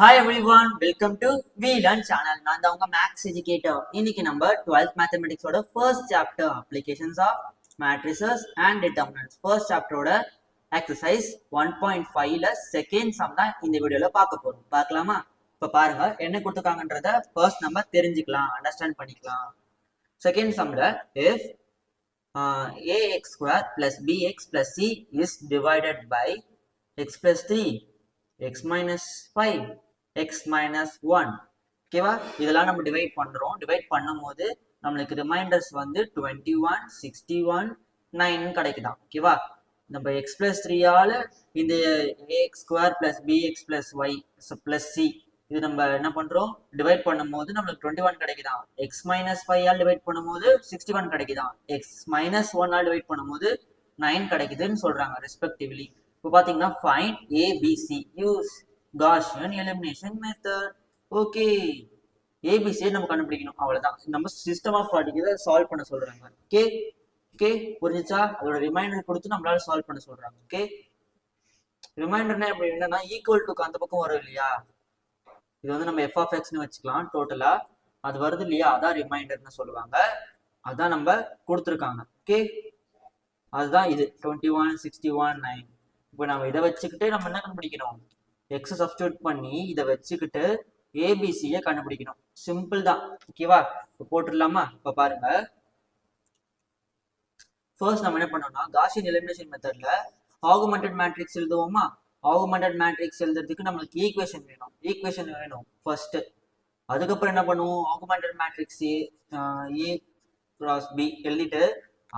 Hi everyone welcome to we learn channel நான் தான் உங்க மேக்ஸ் எஜுகேட்டர் இன்னைக்கு நம்ம twelfth மேத்தமெட்டிக்ஸோட first chapter applications of matrices and determinants first சாப்டரோட exercise one point ஃபைவ்ல second sum தான் இந்த வீடியோல பார்க்க போறோம். பார்க்கலாமா? இப்போ பாருங்க என்ன கொடுத்துருக்காங்கன்றத ஃபர்ஸ்ட் நம்ம தெரிஞ்சுக்கலாம் அண்டர்ஸ்டாண்ட் பண்ணிக்கலாம். Second சம்ல if a x square plus b x plus c is divided by x plus three x minus five x minus one ஓகேவா இதெல்லாம் நம்ம டிவைட் பண்ணுறோம் டிவைட் பண்ணும்போது நம்மளுக்கு ரிமைண்டர்ஸ் வந்து twenty one sixty one nine கிடைக்குதான் ஓகேவா நம்ம எக்ஸ் பிளஸ் த்ரீயால் இந்த a x square plus b x plus y plus c இது நம்ம என்ன பண்ணுறோம் டிவைட் பண்ணும்போது நம்மளுக்கு டுவெண்ட்டி ஒன் கிடைக்குதான் எக்ஸ் மைனஸ் ஃபைவ் ஆல் டிவைட் பண்ணும்போது சிக்ஸ்டி ஒன் கிடைக்குதான் எக்ஸ் மைனஸ் ஒன் ஆல் டிவைட் பண்ணும்போது நைன் கிடைக்குதுன்னு சொல்கிறாங்க ரெஸ்பெக்டிவ்லி இப்போ பார்த்தீங்கன்னா fine a b c use Gaussian elimination method okay ஏபிசியை நம்ம கண்டுபிடிக்கணும். அவ்வளோதான் நம்ம சிஸ்டம் ஆஃப் அடிக்கிறத சால்வ் பண்ண சொல்றாங்க. ஓகே ஓகே புரிஞ்சுச்சா? அதோட ரிமைண்டர் கொடுத்து நம்மளால சால்வ் பண்ண சொல்றாங்க. ஓகே ரிமைண்டர்னா எப்படி? என்னன்னா ஈக்குவல் டுக்கு அந்த பக்கம் வரும் இல்லையா? இது வந்து நம்ம எஃப் ஆஃப் எக்ஸ்னு வச்சுக்கலாம் டோட்டலா அது வருது இல்லையா? அதான் ரிமைண்டர்னு சொல்லுவாங்க. அதான் நம்ம கொடுத்துருக்காங்க. ஓகே அதுதான் இது. Twenty one sixty one nine இப்போ நம்ம இதை வச்சுக்கிட்டு நம்ம என்ன கண்டுபிடிக்கணும்? எக்ஸ் சப்ஸ்டியூட் பண்ணி இதை வச்சுக்கிட்டு ஏபிசியை கண்டுபிடிக்கணும். சிம்பிள் தான். ஓகேவா இப்போ போட்டுடலாமா? இப்போ பாருங்க. ஃபர்ஸ்ட் நம்ம என்ன பண்ணோம்னா காஷியன் எலிமினேஷன் மெத்தட்ல ஆகுமெண்டட் மேட்ரிக்ஸ் எழுதுவோமா? ஆகுமெண்டட் மேட்ரிக்ஸ் எழுதுறதுக்கு நம்மளுக்கு ஈக்குவேஷன் வேணும். ஈக்குவேஷன் வேணும் ஃபர்ஸ்ட் அதுக்கப்புறம் என்ன பண்ணுவோம்? Augmented matrix A cross B எழுதிட்டு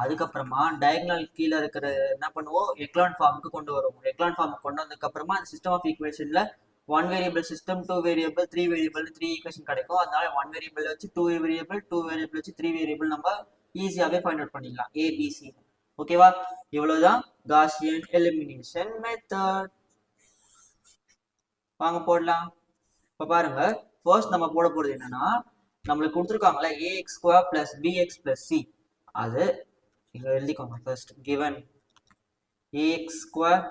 அதுக்கப்புறமா டயக்னல் கீழே இருக்கிற என்ன பண்ணுவோம்? எக்லான் ஃபார்முக்கு கொண்டு வருவோம். எக்லான் ஃபார்முக்கு கொண்டு வந்ததுக்கு அப்புறமா அந்த system of ஈக்குவேஷன்ல one variable system two variable three variable three equation கிடைக்கும். அதனால ஒன் வேரியபிள் வச்சு டூ வேரியபிள் டூ வேரியபிள் வச்சு த்ரீ வேரியபிள் நம்ம ஈஸியாகவே ஃபைண்ட் அவுட் பண்ணிடலாம். ஏபிசி ஓகேவா இவ்வளவுதான் காஷியன் எலிமினேஷன் மெத்தட் வாங்க போடலாம். இப்போ பாருங்க. ஃபர்ஸ்ட் நம்ம போட போறது என்னன்னா நம்மளுக்கு கொடுத்துருக்காங்களே a x square plus b x plus c அது இங்கே எழுதிக்கோங்க first given a x square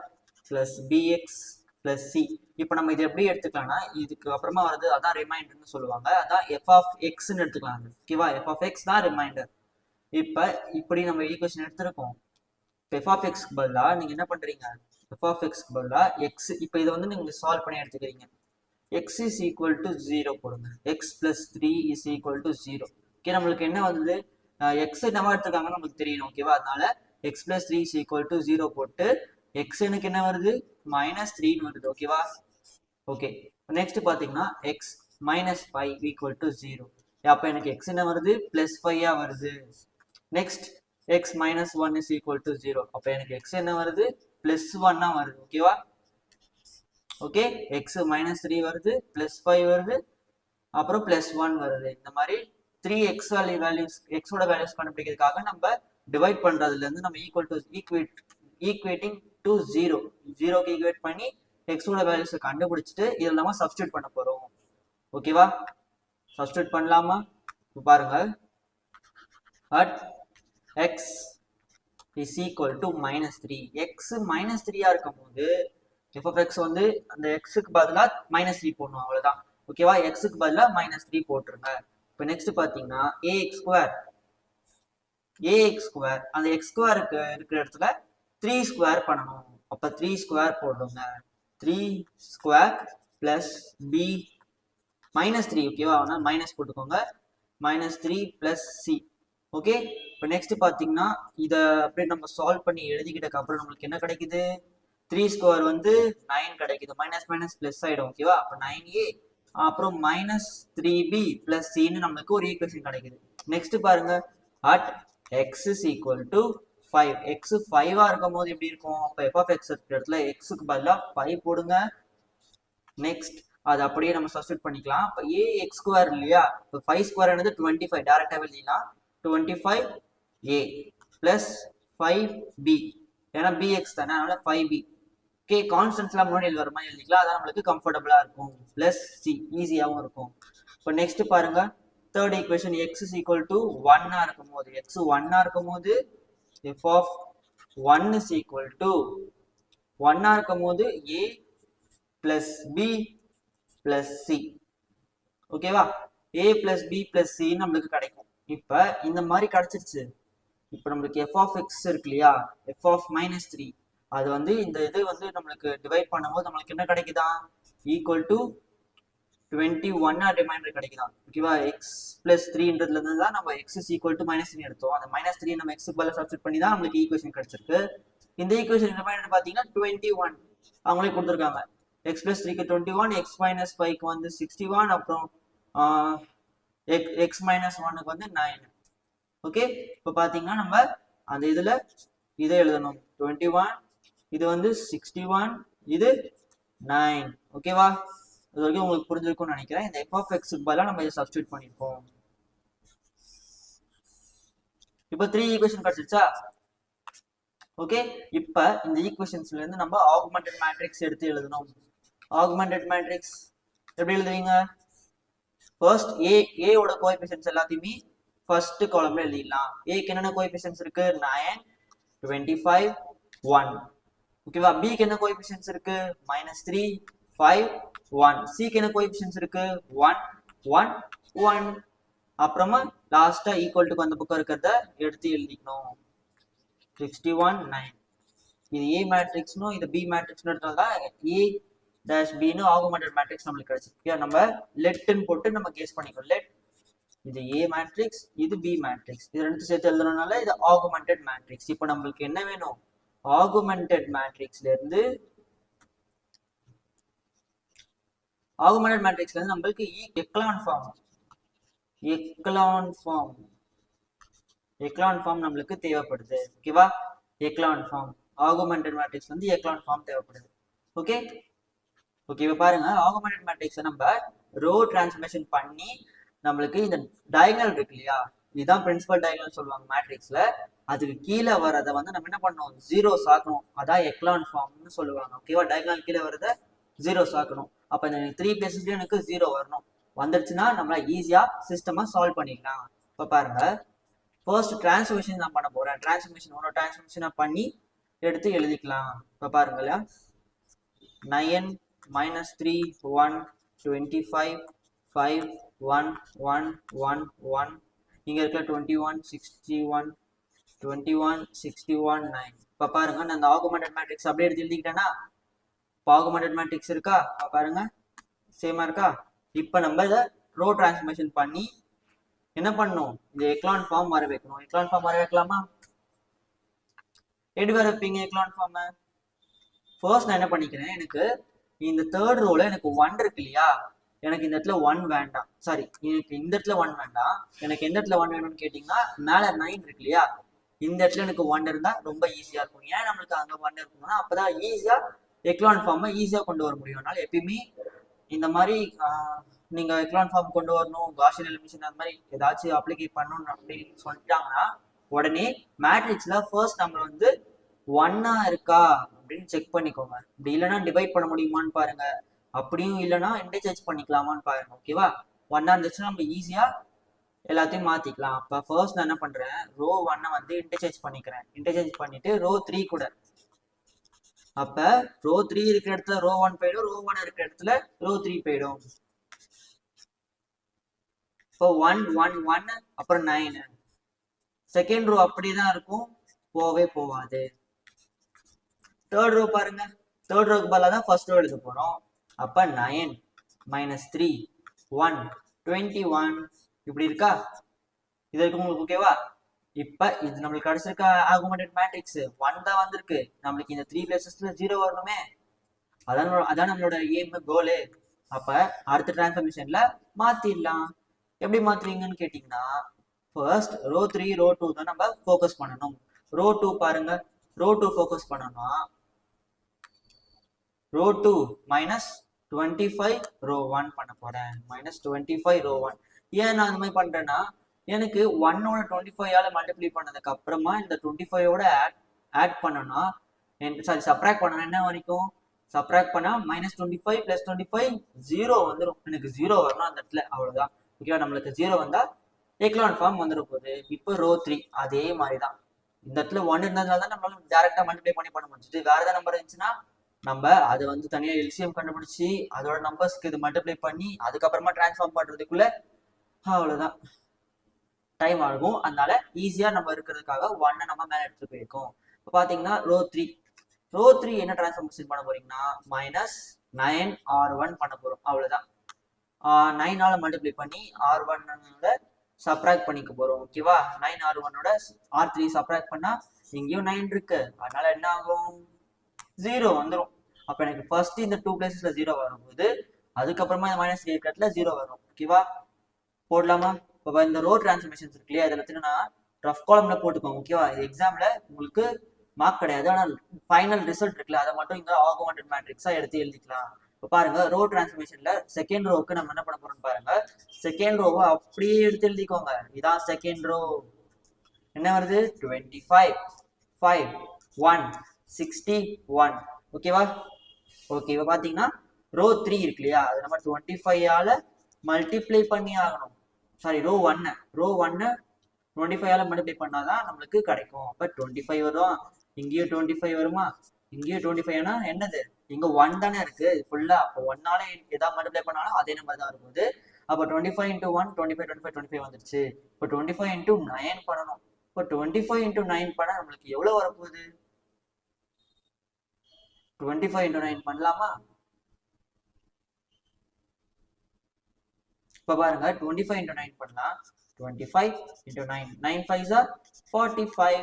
plus b x plus c இப்போ நம்ம இதை எப்படி எடுத்துக்கலாம்னா இதுக்கு அப்புறமா வருது அதான் ரிமைண்டர்னு சொல்லுவாங்க. அதான் எஃப் ஆஃப் எக்ஸ்ன்னு எடுத்துக்கலாம் ஓகேவா எஃப் ஆஃப் எக்ஸ் தான் ரிமைண்டர் இப்போ இப்படி நம்ம ஈக்குவேஷன் எடுத்திருக்கோம். எஃப் ஆஃப் எக்ஸ்க்கு பதிலாக நீங்கள் என்ன பண்ணுறீங்க எஃப் ஆஃப் எக்ஸ்க்கு பதிலாக எக்ஸ் இப்போ இதை வந்து நீங்கள் சால்வ் பண்ணி எடுத்துக்கிறீங்க. X is equal to zero போடுங்க. X plus three is equal to zero okay நம்மளுக்கு என்ன வந்தது? எக்ஸ் என்னவா எடுத்திருக்காங்கன்னு நமக்கு தெரியணும் ஓகேவா அதனால x plus three is equal to zero போட்டு எக்ஸ் எனக்கு என்ன வருது? மைனஸ் த்ரீன்னு வருது ஓகேவா ஓகே நெக்ஸ்ட் பார்த்தீங்கன்னா x minus five equal to zero அப்போ எனக்கு எக்ஸ் என்ன வருது? பிளஸ் ஃபைவா வருது. Next x minus one is equal to zero அப்போ எனக்கு எக்ஸ் என்ன வருது? பிளஸ் ஒன்னா வருது ஓகேவா ஓகே எக்ஸ் மைனஸ் த்ரீ வருது பிளஸ் ஃபைவ் வருது அப்புறம் பிளஸ் ஒன் வருது. இந்த மாதிரி த்ரீ எக்ஸ் வேல்யூ வேல்யூஸ் எக்ஸோட வேல்யூஸ் கண்டுபிடிக்கிறதுக்காக நம்ம டிவைட் பண்றதுல இருந்து நம்ம equal to equate equating to zero ஜீரோக்கு ஈக்குவேட் பண்ணி எக்ஸோட வேல்யூஸை கண்டுபிடிச்சிட்டு இதில் நம்ம சப்ஸ்டியூட் பண்ண போறோம். ஓகேவா சப்ஸ்டியூட் பண்ணலாமா? இப்போ பாருங்க at x is equal to minus three x minus த்ரீயா இருக்கும் போது எஃப் எக்ஸ் வந்து அந்த எக்ஸுக்கு பதிலாக மைனஸ் த்ரீ போடணும் அவ்வளோதான் ஓகேவா எக்ஸுக்கு பதிலாக மைனஸ் த்ரீ போட்டுருங்க. இப்போ நெக்ஸ்ட் பார்த்தீங்கன்னா ஏ ஸ்கொயர் ஏ ஸ்கொயர் அந்த எக்ஸ் ஸ்கொயருக்கு இருக்கிற இடத்துல த்ரீ ஸ்கொயர் பண்ணணும். அப்போ த்ரீ ஸ்கொயர் போடுங்க three square plus b minus three ஓகேவா ஆனால் மைனஸ் போட்டுக்கோங்க. Minus three plus c okay இப்போ நெக்ஸ்ட் பார்த்தீங்கன்னா இதை அப்படியே நம்ம சால்வ் பண்ணி எழுதிக்கிட்டக்கு அப்புறம் நம்மளுக்கு என்ன கிடைக்குது? த்ரீ ஸ்கொயர் வந்து நைன் கிடைக்குது. மைனஸ் மைனஸ் ப்ளஸ் ஆகிடும் ஓகேவா அப்போ நைன் ஏ அப்புறம் மைனஸ் த்ரீ பி ப்ளஸ் சின்னு நம்மளுக்கு ஒரு ஈக்குவேஷன் கிடைக்குது. நெக்ஸ்ட் பாருங்க. At x is equal to five x ஃபைவா இருக்கும் போது எப்படி இருக்கும்? அப்போ எஃப் ஆஃப் எக்ஸ் இருக்கிற இடத்துல எக்ஸுக்கு பதிலாக ஃபைவ் போடுங்க. நெக்ஸ்ட் அது அப்படியே நம்ம சப்ஸ்டியூட் பண்ணிக்கலாம். இப்போ ஏ எக்ஸ் ஸ்கொயர் இல்லையா? இப்போ ஃபைவ் ஸ்கொயர் என்னது? டுவெண்ட்டி ஃபைவ் டேரக்டாக எழுதிக்கலாம் twenty five a plus five b ஏன்னா பிஎக்ஸ் தானே அதனால ஃபைவ் பி ஓகே கான்ஸ்டன்ஸ்லாம் முன்னாடி எழுதுற மாதிரி எழுதிக்கலாம் அதான் நம்மளுக்கு கம்ஃபர்டபுளாக இருக்கும். ப்ளஸ் சி ஈஸியாகவும் இருக்கும். இப்போ நெக்ஸ்ட் பாருங்க. Third equation x is equal to ஒன்னாக இருக்கும் போது எக்ஸ் ஒன்னாக இருக்கும் போது f of one is equal to ஒன்னாக இருக்கும் போது a plus b plus c ஓகேவா a plus b plus c நம்மளுக்கு கிடைக்கும். இப்போ இந்த மாதிரி கிடைச்சிருச்சு. இப்போ நம்மளுக்கு எஃப் ஆஃப் எக்ஸ் இருக்கு இல்லையா? எஃப் ஆஃப் மைனஸ் த்ரீ அது வந்து இந்த இது வந்து நம்மளுக்கு டிவைட் பண்ணும்போது நம்மளுக்கு என்ன கிடைக்குதா? ஈக்குவல் டு டுவெண்ட்டி ஒன்னா ரிமைண்டர் கிடைக்குதான். ஓகேவா எக்ஸ் பிளஸ் த்ரீன்றதுல இருந்து தான் நம்ம x is equal to minus three எடுத்தோம். அந்த மைனஸ் த்ரீ நம்ம எக்ஸ் பதில் சப்ஸ்டிட் பண்ணி தான் நம்மளுக்கு ஈக்குவேஷன் கிடைச்சிருக்கு. இந்த ஈக்குவேஷன் ரிமைண்டர் பார்த்தீங்கன்னா டுவெண்ட்டி ஒன் அவங்களே கொடுத்துருக்காங்க. எக்ஸ் பிளஸ் த்ரீக்கு டுவெண்ட்டி ஒன் எக்ஸ் மைனஸ் ஃபைவ்க்கு வந்து சிக்ஸ்டி ஒன் அப்புறம் எக்ஸ் மைனஸ் ஒன்னுக்கு வந்து நைன் ஓகே இப்போ பார்த்தீங்கன்னா நம்ம அந்த இதில் இதை எழுதணும். டுவெண்ட்டி ஒன் இது வந்து சிக்ஸ்டி ஒன் இது நைன் ஓகேவா இது வரைக்கும் உங்களுக்கு புரிஞ்சிருக்கும்னு நினைக்கிறேன். இந்த எஃப் ஆஃப் எக்ஸுக்கு பதிலாக நம்ம இதை சப்ஸ்டியூட் பண்ணியிருக்கோம் இப்போ த்ரீ ஈக்குவேஷன் கிடைச்சிருச்சா? ஓகே இப்போ இந்த ஈக்குவேஷன்ஸ்ல இருந்து நம்ம ஆகுமெண்டட் மேட்ரிக்ஸ் எடுத்து எழுதணும். ஆகுமெண்டட் மேட்ரிக்ஸ் எப்படி எழுதுவீங்க? ஃபர்ஸ்ட் ஏ ஏவோட கோஎஃபிஷியன்ஸ் எல்லாத்தையுமே ஃபர்ஸ்ட் காலம்ல எழுதிடலாம். ஏக்கு என்னென்ன கோஎஃபிஷியன்ஸ் இருக்கு? நைன் டுவெண்ட்டி ஃபைவ் ஒன் ஓகேவா பிக்கு என்ன கோஎஃபிஷியன்ஸ் இருக்கு? மைனஸ் த்ரீ ஃபைவ் ஒன் சிக்கு என்ன கோஎஃபிஷியன்ஸ் இருக்கு? ஒன் ஒன் ஒன் அப்புறமா லாஸ்டா ஈக்குவல் டுக்கு அந்த பக்கம் இருக்கிறத எடுத்து எழுதிக்கணும். சிக்ஸ்டி ஒன் நைன் இது ஏ மேட்ரிக்ஸ்னும் இது பி மேட்ரிக்ஸ்ன்றதுனால ஏ டேஷ் பின்னு ஆகுமெண்டட் மேட்ரிக்ஸ் நம்மளுக்கு கிடைச்சிருக்கு. நம்ம லெட்டுன்னு போட்டு நம்ம கேஸ் பண்ணிக்கணும். லெட் இது ஏ மேட்ரிக்ஸ் இது பி மேட்ரிக்ஸ் இது ரெண்டு சேர்த்து எழுதுறதுனால இது ஆகுமெண்டட் மேட்ரிக்ஸ் இப்போ நம்மளுக்கு என்ன வேணும்? ஆகுமெண்டட் மேட்ரிக்ஸ்ல இருந்து ஆகுமெண்டட் மேட்ரிக்ஸ்ல இருந்து நம்மளுக்கு echelon form echelon form echelon form நம்மளுக்கு தேவைப்படுது. ஓகேவா எக்லான் ஃபார்ம் ஆகுமெண்டட் மேட்ரிக்ஸ் வந்து எக்லான் ஃபார்ம் தேவைப்படுது. ஓகே ஓகே இப்போ பாருங்க. ஆகுமெண்டட் மேட்ரிக்ஸை நம்ம ரோ டிரான்ஸ்ஃபர்மேஷன் பண்ணி நம்மளுக்கு இந்த டயங்கல் இருக்கு இல்லையா? இதுதான் பிரின்சிபல் டயகனல் சொல்லுவாங்க மேட்ரிக்ஸ்ல அதுக்கு கீழே வரதை வந்து நம்ம என்ன பண்ணணும்? ஜீரோ சாக்கணும். அதான் எக்லான் ஃபார்ம்னு சொல்லுவாங்க ஓகேவா டயகனல் கீழே வரத ஜீரோ சாக்கணும். அப்ப இந்த த்ரீ பிளேசஸ்லயும் எனக்கு ஜீரோ வரணும். வந்துருச்சுன்னா நம்மள ஈஸியா சிஸ்டமா சால்வ் பண்ணிக்கலாம். இப்ப பாருங்க ஃபர்ஸ்ட் டிரான்ஸ்மிஷன் நான் பண்ண போறேன். டிரான்ஸ்மிஷன் ஒன்று டிரான்ஸ்ஃபர்மேஷனை பண்ணி எடுத்து எழுதிக்கலாம். இப்போ பாருங்களா nine minus three one twenty five five one one one one இங்கே இருக்க twenty one sixty one twenty one sixty one nine இப்போ பாருங்க நான் அந்த ஆகுமெண்டட் மேட்ரிக்ஸ் அப்படியே எடுத்து எழுதிக்கிட்டேன்னா இப்போ ஆகுமெண்டட் மேட்ரிக்ஸ் இருக்கா? பாருங்க சேமா இருக்கா? இப்போ நம்ம இதை ரோ டிரான்ஸ்ஃபர்மேஷன் பண்ணி என்ன பண்ணும் இந்த எக்லான் ஃபார்ம் வர வைக்கணும். எக்லான் ஃபார்ம் வர வைக்கலாமா? எப்படி வர வைப்பீங்க எக்லான் ஃபார்ம் ஃபர்ஸ்ட் நான் என்ன பண்ணிக்கிறேன் எனக்கு இந்த தேர்ட் ரோல எனக்கு ஒன் இருக்கு இல்லையா? எனக்கு இந்த இடத்துல ஒன் வேண்டாம். சாரி எனக்கு இந்த இடத்துல ஒன் வேண்டாம். எனக்கு எந்த இடத்துல ஒன் வேணும்னு கேட்டிங்கன்னா மேலே நைன் இருக்கு இல்லையா? இந்த இடத்துல எனக்கு ஒன் இருந்தா ரொம்ப ஈஸியா இருக்கும். ஏன் நம்மளுக்கு அங்க ஒன் இருக்கணும்னா அப்பதான் ஈஸியா எக்லான் ஃபார்மை ஈஸியா கொண்டு வர முடியும். அதனால எப்பயுமே இந்த மாதிரி நீங்கள் நீங்க எக்லான் ஃபார்ம் கொண்டு வரணும் காஷியல் எலிமிஷன் அந்த மாதிரி ஏதாச்சும் அப்ளிகேட் பண்ணணும் அப்படின்னு சொல்லிட்டாங்கன்னா உடனே மேட்ரிக்ஸ்ல ஃபர்ஸ்ட் நம்ம வந்து ஒன்னா இருக்கா அப்படின்னு செக் பண்ணிக்கோங்க. இப்படி இல்லைன்னா டிவைட் பண்ண முடியுமான்னு பாருங்க. அப்படியும் இல்லைன்னா இன்டர்சேஞ்ச் பண்ணிக்கலாமான்னு பாருங்க ஓகேவா ஒன்னா இருந்துச்சுன்னா நம்ம ஈஸியா எல்லாத்தையும் மாத்திக்கலாம். அப்ப ஃபர்ஸ்ட் நான் என்ன பண்றேன்? ரோ ஒன்னை வந்து இன்டர்சேஞ்ச் பண்ணிக்கிறேன். இன்டர்சேஞ்ச் பண்ணிட்டு ரோ த்ரீ கூட. அப்ப ரோ த்ரீ இருக்கிற இடத்துல ரோ ஒன் போயிடும் ரோ ஒன் இருக்கிற இடத்துல ரோ த்ரீ போயிடும். இப்போ ஒன் ஒன் ஒன் அப்புறம் நைன் செகண்ட் ரோ அப்படிதான் இருக்கும். போவே போவாது தேர்ட் ரோ பாருங்க. தேர்ட் ரோக்கு பதிலாக தான் ஃபர்ஸ்ட் ரோ எழுத போறோம். அப்ப nine minus three one twenty one இப்படி இருக்கா? இது இருக்கு உங்களுக்கு ஓகேவா இப்ப இது நம்மளுக்கு கிடைச்சிருக்க ஆகுமெண்டட் மேட்ரிக்ஸ் ஒன் தான் வந்திருக்கு. நம்மளுக்கு இந்த த்ரீ பிளேசஸ்ல ஜீரோ வரணுமே. அதான் அதான் நம்மளோட எய்ம் கோலு அப்ப அடுத்த டிரான்ஸ்ஃபர்மேஷன்ல மாத்திடலாம். எப்படி மாத்துறீங்கன்னு கேட்டீங்கன்னா first row three row two தான் நம்ம ஃபோக்கஸ் பண்ணணும். ரோ டூ பாருங்க. ரோ டூ ஃபோக்கஸ் பண்ணணும்னா row two minus twenty five row one பண்ண போறேன். Minus twenty five row one ஏன் நான் அந்த மாதிரி பண்றேன்னா எனக்கு ஒன்னோட டுவெண்ட்டி ஃபைவால மல்டிப்ளை பண்ணதுக்கு அப்புறமா இந்த டுவெண்ட்டி ஃபைவோட ஆட் ஆட் பண்ணனா சாரி சப்ராக்ட் பண்ணணும் என்ன வரைக்கும்? சப்ராக்ட் பண்ணா minus twenty five plus twenty five zero வந்துடும் எனக்கு ஜீரோ வரணும் அந்த இடத்துல. அவ்வளவுதான். ஓகேவா நம்மளுக்கு ஜீரோ வந்தா எக்லான் ஃபார்ம் வந்துடும் போகுது. இப்போ ரோ த்ரீ அதே மாதிரி தான் இந்த இடத்துல ஒன் இருந்ததுனால தான் நம்மளால டேரக்டா மல்டிப்ளை பண்ணி பண்ண முடிஞ்சுது. வேற ஏதாவது நம்பர் இருந்துச்சுன்னா நம்ம அதை வந்து தனியா எல்சிஎம் கண்டுபிடிச்சி அதோட நம்பர்ஸ்க்கு இது மல்டிப்ளை பண்ணி அதுக்கப்புறமா டிரான்ஸ்ஃபார்ம் பண்றதுக்குள்ள அவ்வளவுதான். டைம் ஆகும். அதனால ஈஸியா நம்ம இருக்கிறதுக்காக ஒன்னை நம்ம மேல எடுத்துகிட்டு போயிருக்கோம். இப்போ பாத்தீங்கன்னா ரோ த்ரீ ரோ த்ரீ என்ன டிரான்ஸ்ஃபார்மேஷன் பண்ண போறீங்கன்னா மைனஸ் நைன் ஆர் ஒன் பண்ண போறோம். அவ்வளவுதான். நைனால மல்டிப்ளை பண்ணி ஆர் ஒன்னோட சப்ராக்ட் பண்ணிக்க போறோம். ஓகேவா நைன் ஆர் ஒன்னோட ஆர் த்ரீ சப்ராக்ட் பண்ணா இங்கேயும் நைன் இருக்கு. அதனால என்ன ஆகும்? ஜீரோ வந்துடும் அப்போ எனக்கு ஃபர்ஸ்ட் இந்த டூ பிளேசஸ்ல ஜீரோ வரும்போது அதுக்கப்புறமா இந்த மைனஸ் த்ரீ கட்டில் ஜீரோ வரும். ஓகேவா போடலாமா? இப்போ இந்த ரோ டிரான்ஸ்ஃபர்மேஷன்ஸ் இருக்கு இல்லையா? இதில் என்னன்னா ரஃப் காலம்ல போட்டுக்கோங்க ஓகேவா இது எக்ஸாம்ல உங்களுக்கு மார்க் கிடையாது. ஆனால் ஃபைனல் ரிசல்ட் இருக்குல்ல அதை மட்டும் இங்கே ஆகுமெண்டட் மேட்ரிக்ஸாக எடுத்து எழுதிக்கலாம். இப்போ பாருங்க ரோ டிரான்ஸ்ஃபர்மேஷன்ல செகண்ட் ரோவுக்கு நம்ம என்ன பண்ண போறோம்னு பாருங்க. செகண்ட் ரோவை அப்படியே எடுத்து எழுதிக்கோங்க. இதான் செகண்ட் ரோ என்ன வருது? Twenty five five one sixty one ஓகேவா ஓகே இப்போ பார்த்தீங்கன்னா ரோ த்ரீ இருக்கு இல்லையா? அது நம்ம டுவெண்ட்டி ஃபைவால மல்டிப்ளை பண்ணி ஆகணும். சாரி ரோ ஒன்னு ரோ ஒன்னு டுவெண்ட்டி ஃபைவால மல்டிப்ளை பண்ணாதான் நம்மளுக்கு கிடைக்கும். அப்போ டுவெண்ட்டி ஃபைவ் வரும். இங்கேயும் டுவெண்ட்டி ஃபைவ் வருமா? இங்கேயும் டுவெண்ட்டி ஃபைவ்னா என்னது? இங்கே ஒன் தானே இருக்கு. ஃபுல்லா அப்போ ஒன்னால எதாவது மல்டிப்ளை பண்ணாலும் அதே நம்பர் தான் இருக்கும்போது அப்போ twenty five into one twenty five twenty five twenty five வந்துருச்சு. இப்போ டுவெண்ட்டி ஃபைவ் இன்ட்டு நைன் பண்ணணும். இப்போ டுவெண்ட்டி ஃபைவ் இன்டூ நைன் பண்ணால் நம்மளுக்கு எவ்வளோ வரப்போகுது? டுவெண்ட்டி ஃபைவ் இன்டூ நைன் பண்ணலாமா? இப்போ பாருங்க டுவெண்ட்டி ஃபைவ் இன்டூ நைன் பண்ணலாம். Twenty five into nine nine five ஜா forty five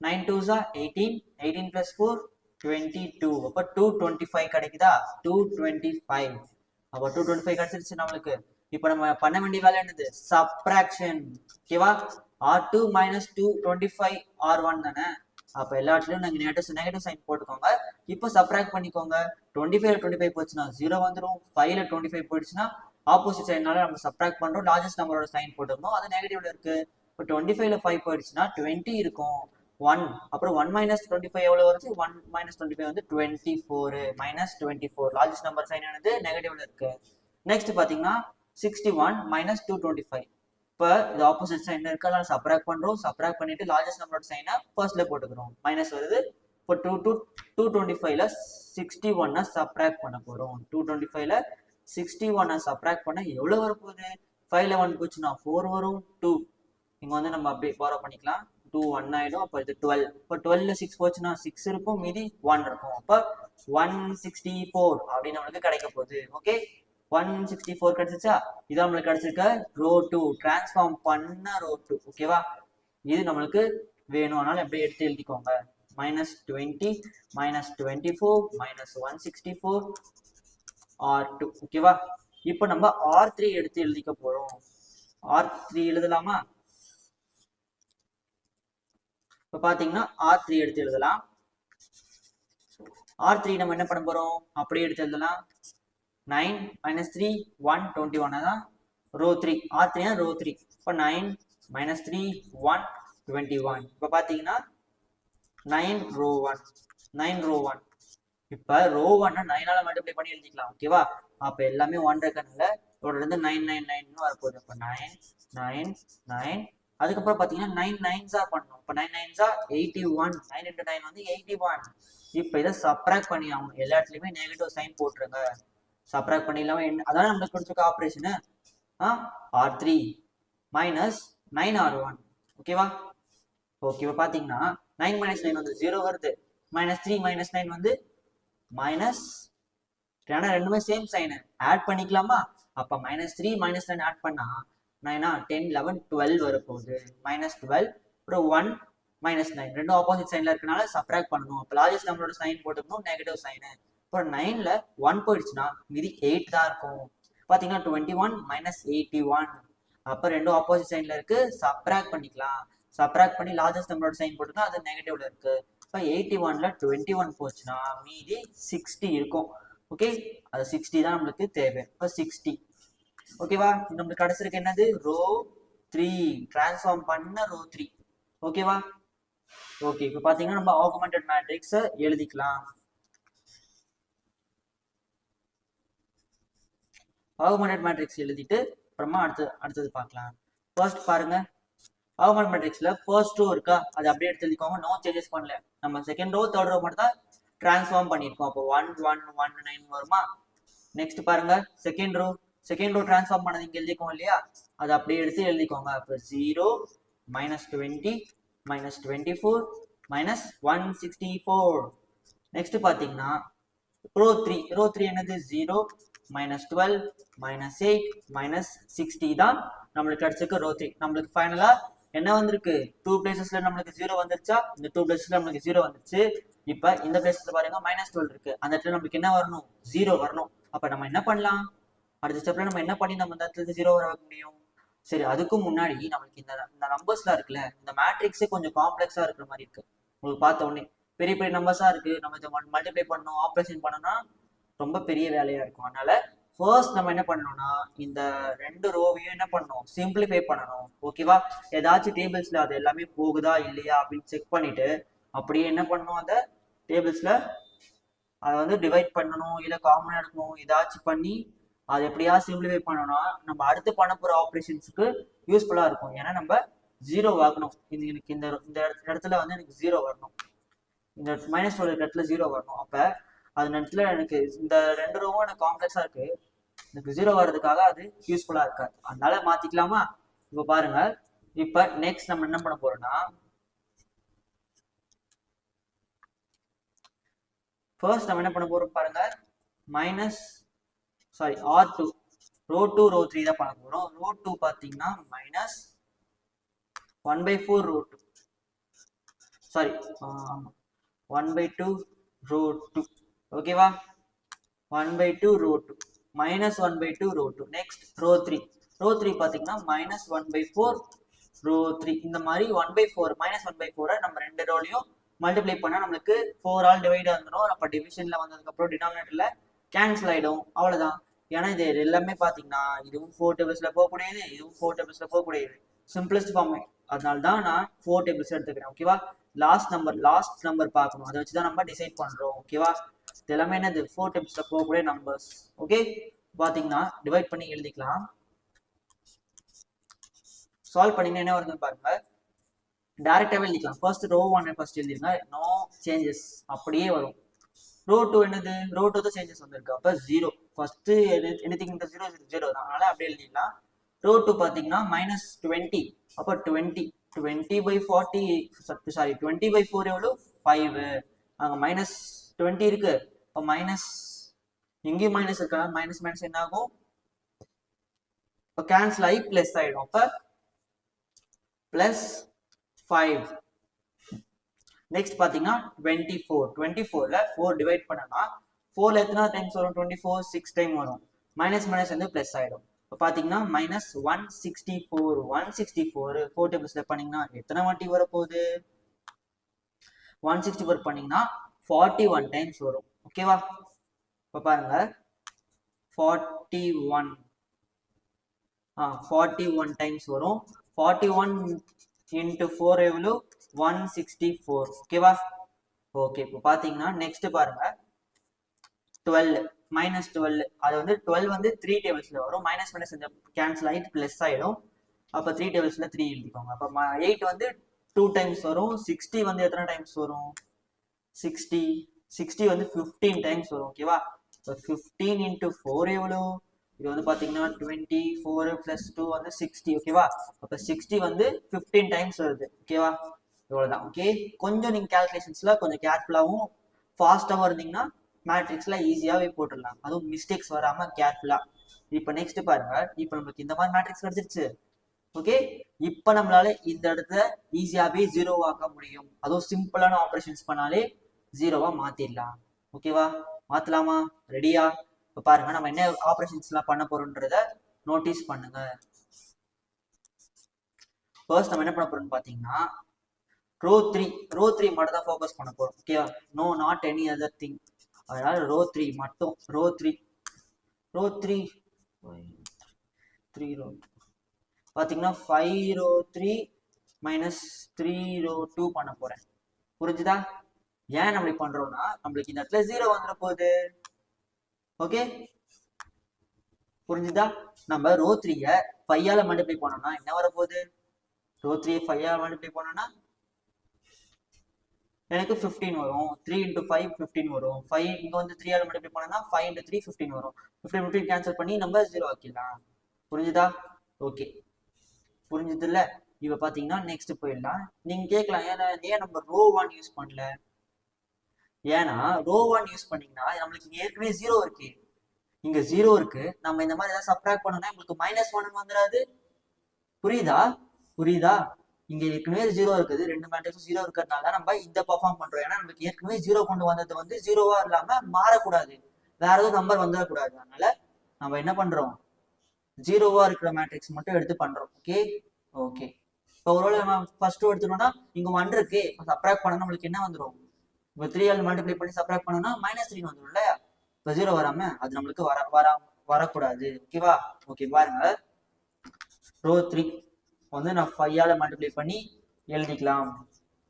nine two sir eighteen eighteen plus four twenty two அப்போ டூ டுவெண்ட்டி ஃபைவ் கிடைக்குதா? டூ டுவெண்ட்டி ஃபைவ் அப்போ two twenty five கிடைச்சிருச்சு நம்மளுக்கு. இப்போ நம்ம பண்ண வேண்டிய வேலை என்னது? சப்ராக்ஷன் ஓகேவா R two minus two twenty five R one தானே? அப்போ எல்லாத்துலையும் நாங்கள் நெகட்டிவ் நெகட்டிவ் சைன் போட்டுக்கோங்க. இப்போ சப்ராக்ட் பண்ணிக்கோங்க. டுவெண்ட்டி ஃபைவ் டுவெண்ட்டி ஃபைவ் போச்சுன்னா ஜீரோ வந்துடும் ஃபைவ்ல டுவெண்ட்டி ஃபைவ் போயிடுச்சுன்னா ஆப்போசிட் சைனால நம்ம சப்ராக்ட் பண்றோம். லார்ஜஸ்ட் நம்பரோட சைன் போட்டுருந்தோம். அது நெகட்டிவ்ல இருக்கு. இப்போ டுவெண்ட்டி ஃபைவ்ல ஃபைவ் போயிடுச்சுன்னா டுவெண்ட்டி இருக்கும். ஒன் அப்புறம் ஒன் மைனஸ் டுவெண்ட்டி ஃபைவ் எவ்வளோ வருது? ஒன் மைனஸ் டுவெண்ட்டி ஃபைவ் வந்து twenty four minus twenty four largest number sign ஆனது நெகட்டிவ்ல இருக்கு. நெக்ஸ்ட் பார்த்தீங்கன்னா sixty one minus two twenty five இப்போ இது ஆப்போசிட் சைன் இருக்கு? அதனால சப்ராக்ட் பண்ணுறோம் சப்ராக்ட் பண்ணிட்டு லார்ஜஸ்ட் நம்பரோட சைனை ஃபர்ஸ்ட்ல போட்டுக்கிறோம். மைனஸ் வருது. இப்போ டூ டூ டூ டுவெண்ட்டி ஃபைவ்ல சிக்ஸ்டி ஒன்னை சப்ராக்ட் பண்ண போகிறோம் டூ டுவெண்ட்டி ஃபைவ்ல சிக்ஸ்டி ஒன்னை சப்ராக்ட் பண்ண எவ்வளோ வரப்போகுது? ஃபைவ்ல ஒன் போச்சுன்னா ஃபோர் வரும். டூ இங்கே வந்து நம்ம அப்படியே ஃபாலோ பண்ணிக்கலாம். டூ ஒன் ஆயிடும். அப்போ இது டுவெல் இப்போ டுவெல்ல சிக்ஸ் போச்சுன்னா சிக்ஸ் இருக்கும். மீதி ஒன் இருக்கும். அப்போ ஒன் சிக்ஸ்டி ஃபோர் அப்படின்னு நம்மளுக்கு கிடைக்க போகுது. ஓகே ஒன் சிக்ஸ்டி ஃபோர் கிடைச்சிச்சா? இது நம்மளுக்கு கிடைச்சிருக்க ரோ டூ டிரான்ஸ்ஃபார்ம் பண்ண ரோ டூ ஓகேவா இது நம்மளுக்கு வேணும். அதனால எப்படி எடுத்து எழுதிக்கோங்க. Minus twenty minus twenty four minus one sixty four R two ஓகேவா இப்போ நம்ம ஆர் த்ரீ எடுத்து எழுதிக்க போறோம். ஆர் த்ரீ எழுதலாமா? இப்போ பார்த்தீங்கன்னா ஆர் த்ரீ எடுத்து எழுதலாம். ஆர் த்ரீ நம்ம என்ன பண்ண போறோம்? அப்படியே எடுத்து எழுதலாம். Nine minus three one twenty one தான் row three R three row three இப்போ nine minus three one twenty one இப்போ பார்த்தீங்கன்னா nine row one nine row one இப்போ ரோ ஒன்னா நைனால மல்டிப்ளை பண்ணி எழுதிக்கலாம் ஓகேவா அப்போ எல்லாமே ஒன் இருக்கனால இதோட இருந்து நைன் நைன் வர வரப்போகுது. இப்போ நைன் நைன் நைன் அதுக்கப்புறம் பார்த்தீங்கன்னா நைன் நைன்ஸா பண்ணணும். இப்போ nine நைன்ஸா eighty one nine into nine வந்து எயிட்டி ஒன் இப்போ இதை சப்ராக்ட் பண்ணி ஆகணும். எல்லா இடத்துலையுமே நெகட்டிவ் சைன் போட்டுருங்க. சப்ராக்ட் பண்ணிடலாமா? என்ன? அதான் நம்மளுக்கு கொடுத்துருக்க operation ah R three minus nine R one ஓகேவா ஓகேவா பார்த்தீங்கன்னா நைன் மைனஸ் நைன் வந்து ஜீரோ வருது. மைனஸ் த்ரீ மைனஸ் நைன் வந்து மைனஸ் ஏன்னா ரெண்டுமே சேம் சைனு ஆட் பண்ணிக்கலாமா? அப்போ minus three minus nine add பண்ணா நைனா டென் லெவன் டுவெல் வரப்போகுது. மைனஸ் டுவெல் அப்புறம் ஒன் மைனஸ் நைன் ரெண்டும் ஆப்போசிட் சைன்ல இருக்கனால சப்ராக்ட் பண்ணணும். அப்போ லார்ஜஸ்ட் நம்மளோட சைன் போட்டுக்கணும் நெகட்டிவ் சைனு இப்போ நைன்ல ஒன் போயிடுச்சுன்னா மீதி எயிட் தான் இருக்கும். பார்த்தீங்கன்னா twenty one minus eighty one அப்போ ரெண்டும் ஆப்போசிட் சைன்ல இருக்கு. சப்ராக்ட் பண்ணிக்கலாம். சப்ராக்ட் பண்ணி லார்ஜஸ்ட் நம்பரோட சைன் போட்டுனா அது நெகட்டிவ்ல இருக்கு. இப்போ எயிட்டி ஒன்ல டுவெண்ட்டி ஒன் போச்சுன்னா மீதி சிக்ஸ்டி இருக்கும். ஓகே அது சிக்ஸ்டி தான் நம்மளுக்கு தேவை. இப்போ சிக்ஸ்டி ஓகேவா நம்மளுக்கு கிடைச்சிருக்கு என்னது? ரோ த்ரீ டிரான்ஸ்ஃபார்ம் பண்ண ரோ த்ரீ ஓகேவா ஓகே இப்போ பார்த்தீங்கன்னா நம்ம ஆகுமெண்டட் மேட்ரிக்ஸை எழுதிக்கலாம். ஆகுமெண்டட் மேட்ரிக்ஸ் எழுதிட்டு அப்புறமா அடுத்து அடுத்தது பார்க்கலாம். ஃபர்ஸ்ட் பாருங்க. ஆகுமெண்ட் மேட்ரிக்ஸ்ல ஃபர்ஸ்ட் ரோ இருக்கா? அதை அப்படியே எடுத்து எழுதிக்கோங்க. நோ சேஞ்சஸ் பண்ணல. நம்ம செகண்ட் ரோ தேர்ட் ரோ மட்டும் தான் டிரான்ஸ்ஃபார்ம் பண்ணியிருக்கோம். அப்போ ஒன் ஒன் ஒன் நைன் வருமா? நெக்ஸ்ட் பாருங்க. Second row second row transform பண்ணது இங்கே எழுதிக்கோம் இல்லையா? அதை அப்படியே எடுத்து எழுதிக்கோங்க. அப்போ zero minus twenty minus twenty four minus one sixty four next பார்த்தீங்கன்னா ரோ த்ரீ ரோ த்ரீ என்னது? Zero minus twelve minus eight minus sixty தான் நம்மளுக்கு கிடைச்சிருக்கு ரோ த்ரீ நம்மளுக்கு ஃபைனலா என்ன வந்திருக்கு? டூ பிளேசஸ்ல நம்மளுக்கு ஜீரோ வந்துருச்சா? இந்த டூ பிளேசஸ்ல நம்மளுக்கு ஜீரோ வந்துருச்சு. இப்ப இந்த பிளேசஸ்ல பாருங்க மைனஸ் டுவெல் இருக்கு. அந்த இடத்துல நம்மளுக்கு என்ன வரணும்? ஜீரோ வரணும். அப்ப நம்ம என்ன பண்ணலாம்? அடுத்த ஸ்டெப்ல நம்ம என்ன பண்ணி நம்ம இந்த இடத்துல ஜீரோ வர வைக்க முடியும்? சரி அதுக்கும் முன்னாடி நம்மளுக்கு இந்த இந்த நம்பர்ஸ்லாம் இருக்குல்ல இந்த மேட்ரிக்ஸே கொஞ்சம் காம்ப்ளெக்ஸா இருக்கிற மாதிரி இருக்கு. உங்களுக்கு பார்த்த உடனே பெரிய பெரிய நம்பர்ஸா இருக்கு. நம்ம இதை மல்டிப்ளை பண்ணணும் ஆப்ரேஷன் பண்ணணும்னா ரொம்ப பெரிய வேலையா இருக்கும். அதனால ஃபர்ஸ்ட் நம்ம என்ன பண்ணணும்னா இந்த ரெண்டு ரோவையும் என்ன பண்ணணும்? சிம்பிளிஃபை பண்ணணும். ஓகேவா ஏதாச்சும் டேபிள்ஸ்ல அது எல்லாமே போகுதா இல்லையா அப்படின்னு செக் பண்ணிட்டு அப்படியே என்ன பண்ணணும்? அந்த டேபிள்ஸ்ல அதை வந்து டிவைட் பண்ணணும். இல்லை காமன் எடுக்கணும் ஏதாச்சும் பண்ணி அது எப்படியா சிம்பிளிஃபை பண்ணணும்னா நம்ம அடுத்து பண்ண போற ஆப்ரேஷன்ஸுக்கு யூஸ்ஃபுல்லா இருக்கும். ஏன்னா நம்ம ஜீரோ ஆகணும் இது எனக்கு இந்த இந்த இடத்துல வந்து எனக்கு ஜீரோ வரணும். இந்த மைனஸ் ஒரு இடத்துல ஜீரோ வரணும். அப்போ அது நேரத்தில் எனக்கு இந்த ரெண்டு ரூமும் எனக்கு காம்ப்ளெக்ஸா இருக்கு. எனக்கு ஜீரோ வர்றதுக்காக அது யூஸ்ஃபுல்லா இருக்காது. அதனால மாத்திக்கலாமா? இப்ப பாருங்க. இப்ப நெக்ஸ்ட் நம்ம என்ன பண்ண போறோம்னா ஃபர்ஸ்ட் நம்ம என்ன பண்ண போறோம் பாருங்க. Minus sorry R two row two row three தான் பண்ண போறோம். ரோ டூ பார்த்தீங்கன்னா minus one by four row two sorry one by two row two ஓகேவா one by two row two minus one by two row two next row three row three பார்த்தீங்கன்னா minus one by four row three இந்த மாதிரி one by four minus one by ஃபோரை நம்ம ரெண்டு ரோலையும் multiply பண்ணால் நம்மளுக்கு four all divide வந்துடும் அப்போ டிவிஷனில் வந்ததுக்கப்புறம் டினாமினேட்டரில் கேன்சல் ஆகிடும் அவ்வளோதான் ஏன்னா இது எல்லாமே பார்த்தீங்கன்னா இதுவும் ஃபோர் டேபிள்ஸில் போகக்கூடியது இதுவும் ஃபோர் டேபிள்ஸில் போகக்கூடியது. சிம்பிளஸ்ட் ஃபார்ம் அதனால தான் நான் ஃபோர் டேபிள்ஸ் எடுத்துக்கிறேன். ஓகேவா லாஸ்ட் நம்பர் லாஸ்ட் நம்பர் பார்க்கணும். அதை வச்சு தான் நம்ம டிசைட் பண்ணுறோம் ஓகேவா இது எல்லாமே என்னது? ஃபோர் டைம்ஸ்ல போகக்கூடிய நம்பர்ஸ் ஓகே பார்த்தீங்கன்னா டிவைட் பண்ணி எழுதிக்கலாம். சால்வ் பண்ணீங்கன்னா என்ன வருதுன்னு பாருங்க. டேரக்டாகவே எழுதிக்கலாம். ஃபர்ஸ்ட் ரோ ஒன் ஃபர்ஸ்ட் எழுதிருங்க நோ சேஞ்சஸ் அப்படியே வரும். ரோ டூ என்னது? ரோ டூ தான் சேஞ்சஸ் வந்திருக்கு. அப்போ ஜீரோ ஃபர்ஸ்ட் எனிதிங் இந்த ஜீரோ ஜீரோ தான். அதனால அப்படியே எழுதிக்கலாம் ரோ டூ பார்த்தீங்கன்னா மைனஸ் டுவெண்ட்டி அப்போ twenty twenty by forty sorry twenty by four எவ்வளோ ஃபைவ் அங்கே மைனஸ் டுவெண்ட்டி இருக்கு. இப்போ மைனஸ் எங்கேயும் மைனஸ் இருக்கா? மைனஸ் மைனஸ் என்ன ஆகும் இப்போ கேன்சல் ஆகி ப்ளஸ் ஆகிடும் அப்போ ப்ளஸ் ஃபைவ் நெக்ஸ்ட் பார்த்தீங்கன்னா டுவெண்ட்டி ஃபோர் டுவெண்ட்டி ஃபோரில் ஃபோர் டிவைட் பண்ணனா ஃபோரில் எத்தனை டைம்ஸ் வரும்? டுவெண்ட்டி ஃபோர் சிக்ஸ் டைம் வரும். மைனஸ் மைனஸ் வந்து ப்ளஸ் ஆகிடும் இப்போ பார்த்தீங்கன்னா minus one sixty four one sixty four four டேபிள்ஸில் பண்ணீங்கன்னா எத்தனை வாட்டி வரப்போகுது? ஒன் சிக்ஸ்டி ஃபோர் பண்ணீங்கன்னா ஃபார்ட்டி ஒன் டைம்ஸ் வரும் ஓகேவா இப்போ பாருங்க. ஃபார்ட்டி ஒன் ஆ ஃபார்ட்டி ஒன் டைம்ஸ் வரும். ஃபார்ட்டி ஒன் இன்ட்டு ஃபோர் எவ்வளோ ஒன் சிக்ஸ்டி ஃபோர் ஓகேவா ஓகே இப்போ பார்த்தீங்கன்னா நெக்ஸ்ட் பாருங்க. டுவெல் மைனஸ் டுவெல் அது வந்து டுவெல் வந்து த்ரீ டேபிள்ஸில் வரும். மைனஸ் மைனஸ் இந்த கேன்சல் ஆகிட்டு ப்ளஸ் ஆகிடும் அப்போ த்ரீ டேபிள்ஸில் த்ரீ எழுதிக்கோங்க. அப்போ எயிட் வந்து டூ டைம்ஸ் வரும். சிக்ஸ்டி வந்து எத்தனை டைம்ஸ் வரும்? சிக்ஸ்டி சிக்ஸ்டி வந்து ஃபிஃப்டீன் டைம்ஸ் வரும் ஓகேவா இப்போ ஃபிஃப்டீன் இன்ட்டு ஃபோர் எவ்வளோ இது வந்து பார்த்தீங்கன்னா டுவெண்ட்டி ஃபோர் ப்ளஸ் டூ வந்து சிக்ஸ்டி ஓகேவா அப்போ சிக்ஸ்டி வந்து ஃபிஃப்டீன் டைம்ஸ் வருது ஓகேவா இவ்வளோதான் ஓகே கொஞ்சம் நீங்கள் கேல்குலேஷன்ஸில் கொஞ்சம் கேர்ஃபுல்லாகவும் ஃபாஸ்ட்டாகவும் இருந்தீங்கன்னா மேட்ரிக்ஸில் ஈஸியாகவே போட்டுடலாம். அதுவும் மிஸ்டேக்ஸ் வராமல் கேர்ஃபுல்லாக இப்போ நெக்ஸ்ட் பாருங்க இப்போ நம்மளுக்கு இந்த மாதிரி மேட்ரிக்ஸ் கிடச்சிருச்சு ஓகே இப்போ நம்மளால இந்த இடத்த ஈஸியாகவே ஜீரோவாக்க முடியும். அதுவும் சிம்பிளான ஆப்ரேஷன்ஸ் பண்ணாலே ஜீரோவா மாத்திடலாம். ஓகேவா மாத்தலாமா? ரெடியா இப்போ பாருங்க நம்ம என்ன ஆப்ரேஷன்ஸ்லாம் பண்ண போறோன்றத நோட்டீஸ் பண்ணுங்க. ஃபர்ஸ்ட் நம்ம என்ன பண்ண போறோம்னு பார்த்தீங்கன்னா ரோ த்ரீ ரோ த்ரீ மட்டும் தான் ஃபோக்கஸ் பண்ண போறோம். ஓகேவா no not any other thing அதனால ரோ த்ரீ மட்டும் row three row three three row பார்த்தீங்கன்னா five row three minus three row two பண்ண போறேன். புரிஞ்சுதா? ஏன் நம்ம இப்படி பண்றோம்னா நம்மளுக்கு இந்த இடத்துல ஜீரோ வந்துட போகுது. ஓகே புரிஞ்சுதா? நம்ம ரோ த்ரீய ஃபையால மல்டிப்ளை பண்ணோம்னா என்ன வரப்போகுது? ரோ த்ரீ ஃபையால மல்டிப்ளை பண்ணோம்னா எனக்கு ஃபிஃப்டீன் வரும். த்ரீ இன்ட்டு ஃபைவ் ஃபிஃப்டீன் வரும். ஃபைவ் இங்கே வந்து த்ரீ ஆல் மல்டிப்ளை பண்ணோம்னா ஃபைவ் இன்ட்டு த்ரீ ஃபிஃப்டீன் வரும். ஃபிஃப்டீன் ஃபிஃப்டீன் கேன்சல் பண்ணி நம்ம ஜீரோ ஆக்கிடலாம். புரிஞ்சுதா? ஓகே புரிஞ்சுது இப்போ பார்த்தீங்கன்னா நெக்ஸ்ட் போயிடலாம். நீங்கள் கேட்கலாம். ஏன்னா ஏன் நம்ம ரோ ஒன் யூஸ் பண்ணல? ஏன்னா ரோ ஒன் யூஸ் பண்ணீங்கன்னா நம்மளுக்கு இங்க ஏற்கனவே ஜீரோ இருக்கு. இங்க ஜீரோ இருக்கு. நம்ம இந்த மாதிரி ஏதாவது சப்ராக்ட் பண்ணோம்னா உங்களுக்கு மைனஸ் ஒன் வந்துடாது புரியுதா? புரியுதா? இங்க ஏற்கனவே ஜீரோ இருக்குது. ரெண்டு மேட்ரிக்ஸும் ஜீரோ இருக்கிறதுனால நம்ம இந்த பர்ஃபார்ம் பண்றோம். ஏன்னா நமக்கு ஏற்கனவே ஜீரோ கொண்டு வந்தது வந்து ஜீரோவா இல்லாம மாறக்கூடாது. வேற எதுவும் நம்பர் வந்துடக்கூடாது அதனால நம்ம என்ன பண்றோம்? ஜீரோவா இருக்கிற மேட்ரிக்ஸ் மட்டும் எடுத்து பண்றோம். ஓகே ஓகே இப்போ ஒருவேளை நம்ம ஃபர்ஸ்ட் எடுத்துனோம்னா இங்க ஒன் இருக்கு. சப்ராக்ட் பண்ணா நம்மளுக்கு என்ன வந்துடும் இப்போ த்ரீ ஆல் மல்டிப்ளை பண்ணி சப்ராக்ட் பண்ணோம்னா மைனஸ் த்ரீ வந்துடும் இல்லையா இப்போ ஜீரோ வராம அது நம்மளுக்கு வர வர வரக்கூடாது. ஓகேவா ஓகே பாருங்க. ரோ த்ரீ வந்து நான் ஃபைவால மல்டிப்ளை பண்ணி எழுதிக்கலாம்.